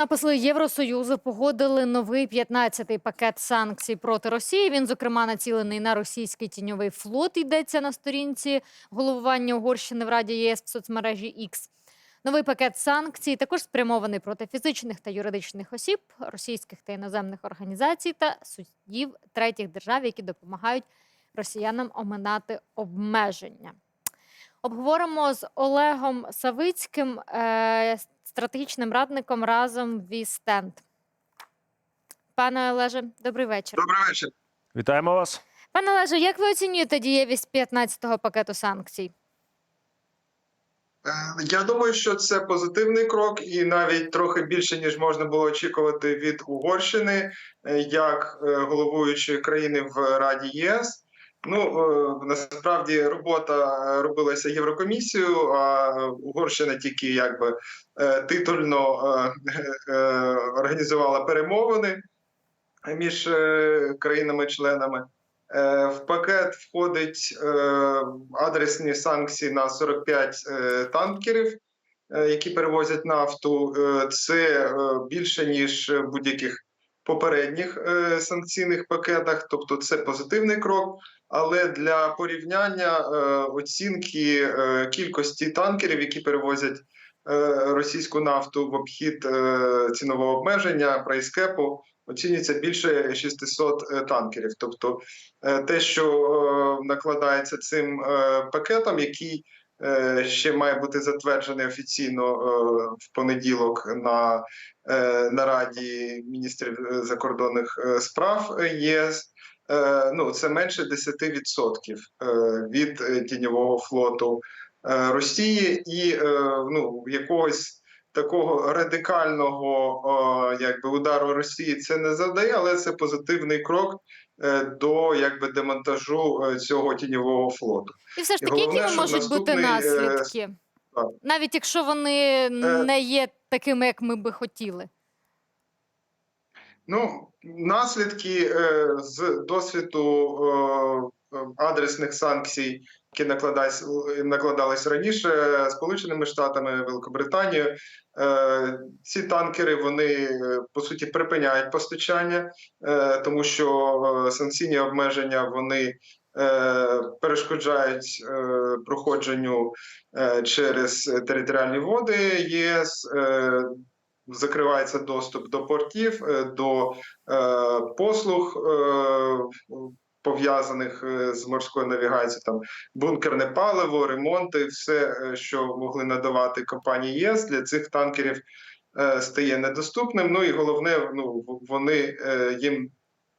А посли Євросоюзу погодили новий 15-й пакет санкцій проти Росії. Він, зокрема, націлений на російський тіньовий флот. Йдеться на сторінці головування Угорщини в Раді ЄС в соцмережі X. Новий пакет санкцій також спрямований проти фізичних та юридичних осіб, російських та іноземних організацій та суддів третіх держав, які допомагають росіянам оминати обмеження. Обговоримо з Олегом Савицьким, е, стратегічним радником разом в Стенд. Пане Олеже, добрий вечір. Добрий вечір. Вітаємо вас. Пане Олеже, як ви оцінюєте дієвість 15-го пакету санкцій? Е, Я думаю, що це позитивний крок, і навіть трохи більше ніж можна було очікувати від Угорщини е, як головуючої країни в Раді ЄС. Ну е, насправді робота е, робилася Єврокомісією, а Угорщина тільки якби е, титульно організувала перемовини між країнами-членами. В пакет входить адресні санкції на 45 е, танкерів, які перевозять нафту. Це більше ніж будь-яких попередніх е, санкційних пакетах, тобто це позитивний крок. Але для порівняння е, оцінки е, кількості танкерів, які перевозять російську нафту в обхід цінового обмеження, прайскепу, оцінюється більше 600 е, танкерів. Тобто те, що накладається цим пакетом, який ще має бути затверджений офіційно е, в понеділок на е, нараді міністрів е, закордонних е, справ е, ЄС. Е, Ну, це менше 10% е, від е, тіньового флоту е, Росії, і е, ну якогось такого радикального якби удару Росії це не завдає, але це позитивний крок е, до якби демонтажу е, цього тіньового флоту. І все ж таки, які можуть бути наступний, е, наслідки? так. Навіть якщо вони не є такими, як ми би хотіли. Ну, наслідки е, з досвіду е, е, адресних санкцій, які накладались, раніше Сполученими Штатами, Великобританією. Е, ці танкери вони е, по суті припиняють постачання, е, тому що е, санкційні обмеження вони е, перешкоджають е, проходженню е, через територіальні води ЄС. Е, закривається доступ до портів, е, до е, послуг. Пов'язаних е, з морською навігацією, там бункерне паливо, ремонти, все, е, що могли надавати компанії ЄС для цих танкерів, е, стає недоступним. Ну і головне, ну вони їм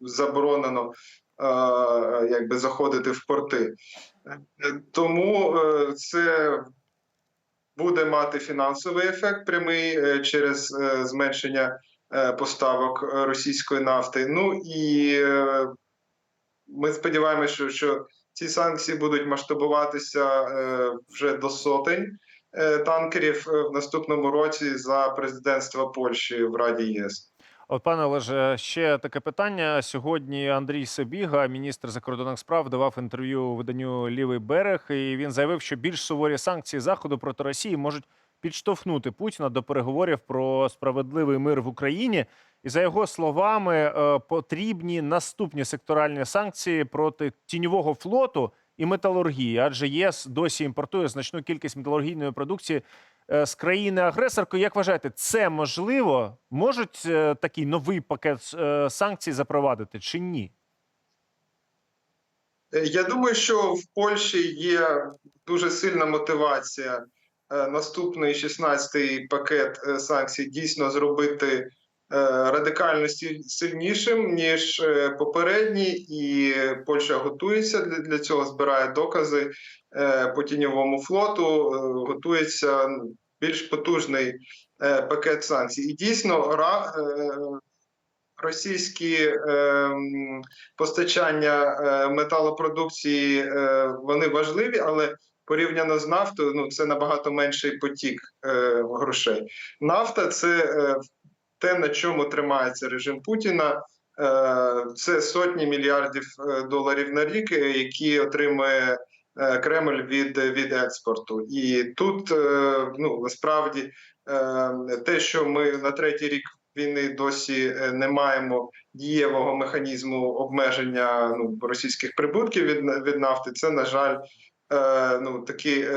заборонено якби заходити в порти. Тому це буде мати фінансовий ефект прямий через зменшення поставок російської нафти. Ну і ми сподіваємося, що, що ці санкції будуть масштабуватися е, вже до сотень е, танкерів е, в наступному році за президентства Польщі в Раді ЄС. От, пане Олеже, ще таке питання. Сьогодні Андрій Собіга, міністр закордонних справ, давав інтерв'ю виданню Лівий берег, і він заявив, що більш суворі санкції заходу проти Росії можуть підштовхнути Путіна до переговорів про справедливий мир в Україні. І за його словами, е, потрібні наступні секторальні санкції проти тіньового флоту і металургії, адже ЄС досі імпортує значну кількість металургійної продукції е, з країни-агресорки. Як вважаєте, це можливо? Можуть е, такий новий пакет санкцій запровадити чи ні? Я думаю, що в Польщі є дуже сильна мотивація наступний 16-й пакет санкцій дійсно зробити радикально сіль- сильнішим ніж е, попередній, і Польща готується для, цього, збирає докази е, по тіньовому флоту, е, готується більш потужний е, пакет санкцій. І дійсно е, російські постачання е, металопродукції е, вони важливі, але порівняно з нафтою, ну це набагато менший потік е, грошей. Нафта це е, те, на чому тримається режим Путіна. Е, Це сотні мільярдів е, доларів на рік, е, які отримує Кремль від, від експорту. І тут ну насправді те, що ми на третій рік війни досі не маємо дієвого механізму обмеження ну, російських прибутків від, від нафти, це на жаль, ну такий.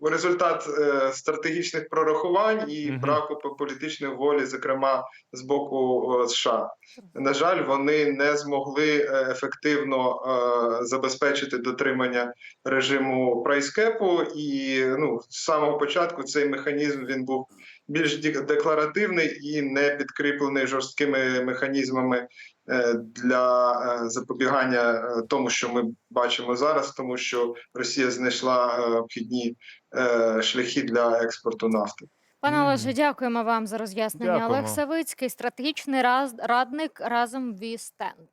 Результат е, стратегічних прорахувань і браку по- політичної волі, зокрема з боку е, США. На жаль, вони не змогли е, ефективно е, забезпечити дотримання режиму прайскепу, і ну з самого початку цей механізм він був більш декларативний і не підкріплений жорсткими механізмами для е, запобігання е, тому, що ми бачимо зараз, тому що Росія знайшла е, обхідні е, шляхи для експорту нафти. Пане. Олеже, дякуємо вам за роз'яснення. Олег Савицький, стратегічний раз- радник разом ві стенд.